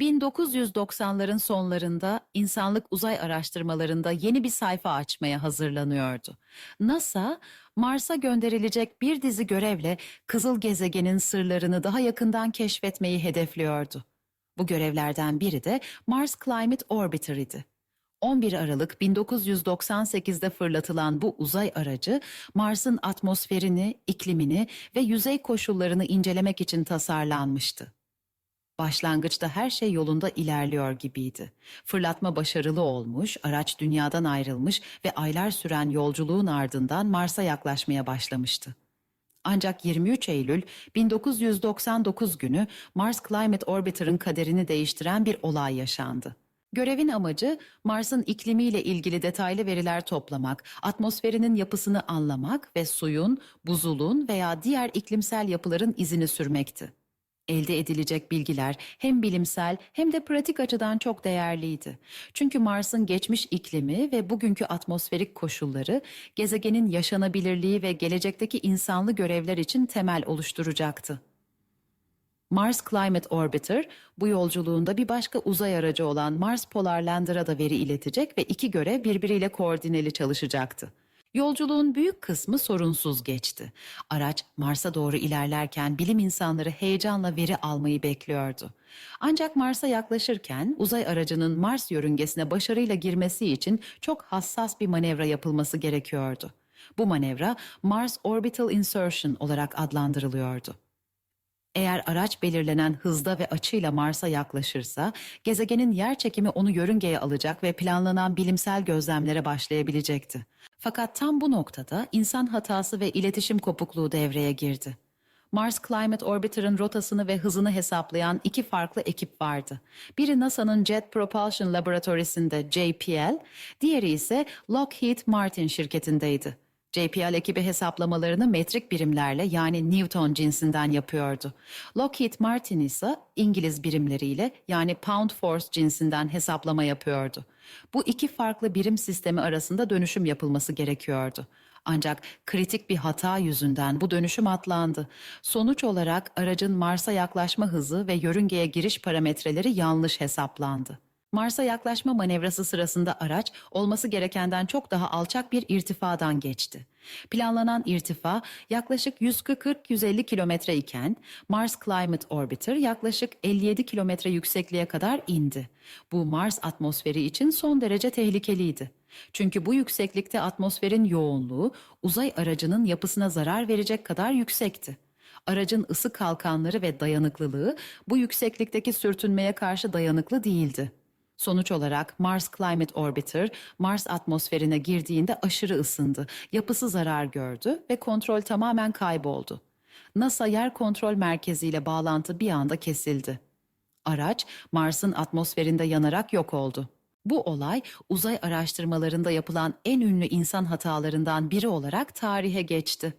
1990'ların sonlarında insanlık uzay araştırmalarında yeni bir sayfa açmaya hazırlanıyordu. NASA, Mars'a gönderilecek bir dizi görevle kızıl gezegenin sırlarını daha yakından keşfetmeyi hedefliyordu. Bu görevlerden biri de Mars Climate Orbiter idi. 11 Aralık 1998'de fırlatılan bu uzay aracı Mars'ın atmosferini, iklimini ve yüzey koşullarını incelemek için tasarlanmıştı. Başlangıçta her şey yolunda ilerliyor gibiydi. Fırlatma başarılı olmuş, araç dünyadan ayrılmış ve aylar süren yolculuğun ardından Mars'a yaklaşmaya başlamıştı. Ancak 23 Eylül 1999 günü Mars Climate Orbiter'ın kaderini değiştiren bir olay yaşandı. Görevin amacı Mars'ın iklimiyle ilgili detaylı veriler toplamak, atmosferinin yapısını anlamak ve suyun, buzulun veya diğer iklimsel yapıların izini sürmekti. Elde edilecek bilgiler hem bilimsel hem de pratik açıdan çok değerliydi. Çünkü Mars'ın geçmiş iklimi ve bugünkü atmosferik koşulları gezegenin yaşanabilirliği ve gelecekteki insanlı görevler için temel oluşturacaktı. Mars Climate Orbiter bu yolculuğunda bir başka uzay aracı olan Mars Polar Lander'a da veri iletecek ve iki görev birbiriyle koordineli çalışacaktı. Yolculuğun büyük kısmı sorunsuz geçti. Araç Mars'a doğru ilerlerken bilim insanları heyecanla veri almayı bekliyordu. Ancak Mars'a yaklaşırken uzay aracının Mars yörüngesine başarıyla girmesi için çok hassas bir manevra yapılması gerekiyordu. Bu manevra Mars Orbital Insertion olarak adlandırılıyordu. Eğer araç belirlenen hızda ve açıyla Mars'a yaklaşırsa, gezegenin yer çekimi onu yörüngeye alacak ve planlanan bilimsel gözlemlere başlayabilecekti. Fakat tam bu noktada insan hatası ve iletişim kopukluğu devreye girdi. Mars Climate Orbiter'ın rotasını ve hızını hesaplayan iki farklı ekip vardı. Biri NASA'nın Jet Propulsion Laboratory'sinde JPL, diğeri ise Lockheed Martin şirketindeydi. JPL ekibi hesaplamalarını metrik birimlerle yani Newton cinsinden yapıyordu. Lockheed Martin ise İngiliz birimleriyle yani Pound Force cinsinden hesaplama yapıyordu. Bu iki farklı birim sistemi arasında dönüşüm yapılması gerekiyordu. Ancak kritik bir hata yüzünden bu dönüşüm atlandı. Sonuç olarak aracın Mars'a yaklaşma hızı ve yörüngeye giriş parametreleri yanlış hesaplandı. Mars'a yaklaşma manevrası sırasında araç olması gerekenden çok daha alçak bir irtifadan geçti. Planlanan irtifa yaklaşık 140-150 kilometre iken Mars Climate Orbiter yaklaşık 57 kilometre yüksekliğe kadar indi. Bu Mars atmosferi için son derece tehlikeliydi. Çünkü bu yükseklikte atmosferin yoğunluğu uzay aracının yapısına zarar verecek kadar yüksekti. Aracın ısı kalkanları ve dayanıklılığı bu yükseklikteki sürtünmeye karşı dayanıklı değildi. Sonuç olarak Mars Climate Orbiter Mars atmosferine girdiğinde aşırı ısındı, yapısı zarar gördü ve kontrol tamamen kayboldu. NASA Yer Kontrol Merkezi ile bağlantı bir anda kesildi. Araç Mars'ın atmosferinde yanarak yok oldu. Bu olay uzay araştırmalarında yapılan en ünlü insan hatalarından biri olarak tarihe geçti.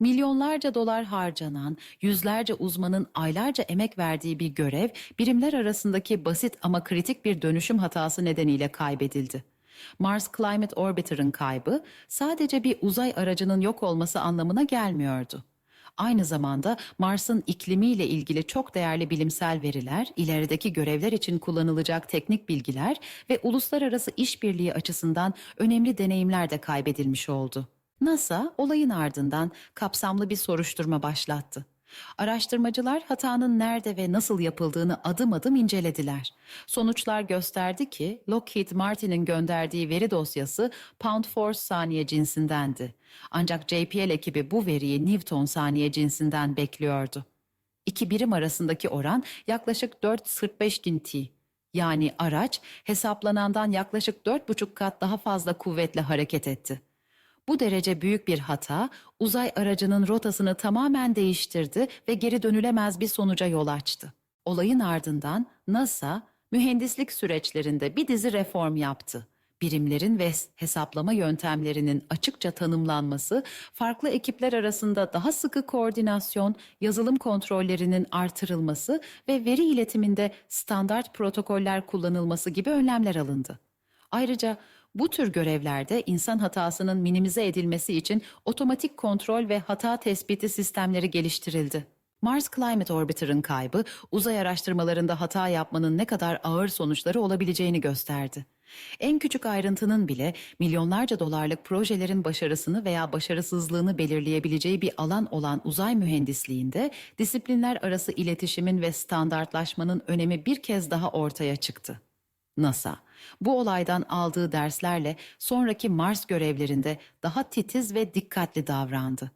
Milyonlarca dolar harcanan, yüzlerce uzmanın aylarca emek verdiği bir görev, birimler arasındaki basit ama kritik bir dönüşüm hatası nedeniyle kaybedildi. Mars Climate Orbiter'ın kaybı sadece bir uzay aracının yok olması anlamına gelmiyordu. Aynı zamanda Mars'ın iklimiyle ilgili çok değerli bilimsel veriler, ilerideki görevler için kullanılacak teknik bilgiler ve uluslararası işbirliği açısından önemli deneyimler de kaybedilmiş oldu. NASA olayın ardından kapsamlı bir soruşturma başlattı. Araştırmacılar hatanın nerede ve nasıl yapıldığını adım adım incelediler. Sonuçlar gösterdi ki Lockheed Martin'in gönderdiği veri dosyası pound force saniye cinsindendi. Ancak JPL ekibi bu veriyi Newton saniye cinsinden bekliyordu. İki birim arasındaki oran yaklaşık 4.45 T. Yani araç hesaplanandan yaklaşık 4,5 kat daha fazla kuvvetle hareket etti. Bu derece büyük bir hata uzay aracının rotasını tamamen değiştirdi ve geri dönülemez bir sonuca yol açtı. Olayın ardından NASA mühendislik süreçlerinde bir dizi reform yaptı. Birimlerin ve hesaplama yöntemlerinin açıkça tanımlanması, farklı ekipler arasında daha sıkı koordinasyon, yazılım kontrollerinin artırılması ve veri iletiminde standart protokoller kullanılması gibi önlemler alındı. Ayrıca bu tür görevlerde insan hatasının minimize edilmesi için otomatik kontrol ve hata tespiti sistemleri geliştirildi. Mars Climate Orbiter'ın kaybı uzay araştırmalarında hata yapmanın ne kadar ağır sonuçları olabileceğini gösterdi. En küçük ayrıntının bile milyonlarca dolarlık projelerin başarısını veya başarısızlığını belirleyebileceği bir alan olan uzay mühendisliğinde disiplinler arası iletişimin ve standartlaşmanın önemi bir kez daha ortaya çıktı. NASA, bu olaydan aldığı derslerle sonraki Mars görevlerinde daha titiz ve dikkatli davrandı.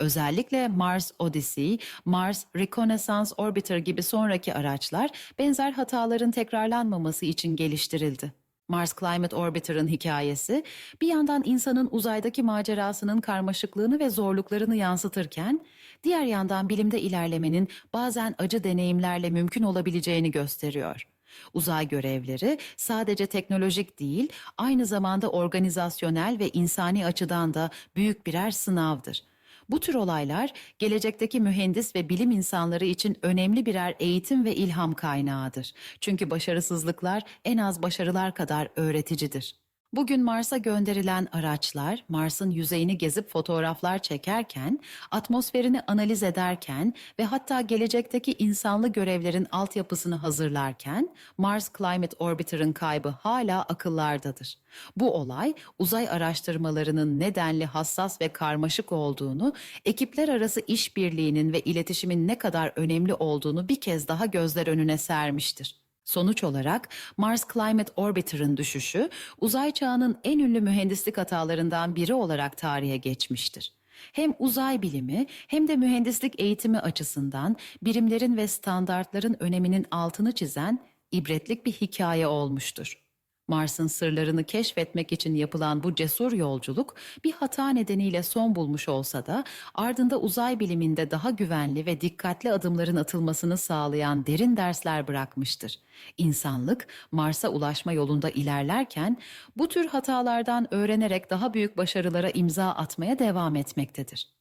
Özellikle Mars Odyssey, Mars Reconnaissance Orbiter gibi sonraki araçlar benzer hataların tekrarlanmaması için geliştirildi. Mars Climate Orbiter'ın hikayesi bir yandan insanın uzaydaki macerasının karmaşıklığını ve zorluklarını yansıtırken diğer yandan bilimde ilerlemenin bazen acı deneyimlerle mümkün olabileceğini gösteriyor. Uzay görevleri sadece teknolojik değil, aynı zamanda organizasyonel ve insani açıdan da büyük birer sınavdır. Bu tür olaylar gelecekteki mühendis ve bilim insanları için önemli birer eğitim ve ilham kaynağıdır. Çünkü başarısızlıklar en az başarılar kadar öğreticidir. Bugün Mars'a gönderilen araçlar Mars'ın yüzeyini gezip fotoğraflar çekerken, atmosferini analiz ederken ve hatta gelecekteki insanlı görevlerin altyapısını hazırlarken Mars Climate Orbiter'ın kaybı hala akıllardadır. Bu olay uzay araştırmalarının nedenli hassas ve karmaşık olduğunu, ekipler arası işbirliğinin ve iletişimin ne kadar önemli olduğunu bir kez daha gözler önüne sermiştir. Sonuç olarak Mars Climate Orbiter'ın düşüşü uzay çağının en ünlü mühendislik hatalarından biri olarak tarihe geçmiştir. Hem uzay bilimi hem de mühendislik eğitimi açısından birimlerin ve standartların öneminin altını çizen ibretlik bir hikaye olmuştur. Mars'ın sırlarını keşfetmek için yapılan bu cesur yolculuk bir hata nedeniyle son bulmuş olsa da ardında uzay biliminde daha güvenli ve dikkatli adımların atılmasını sağlayan derin dersler bırakmıştır. İnsanlık Mars'a ulaşma yolunda ilerlerken bu tür hatalardan öğrenerek daha büyük başarılara imza atmaya devam etmektedir.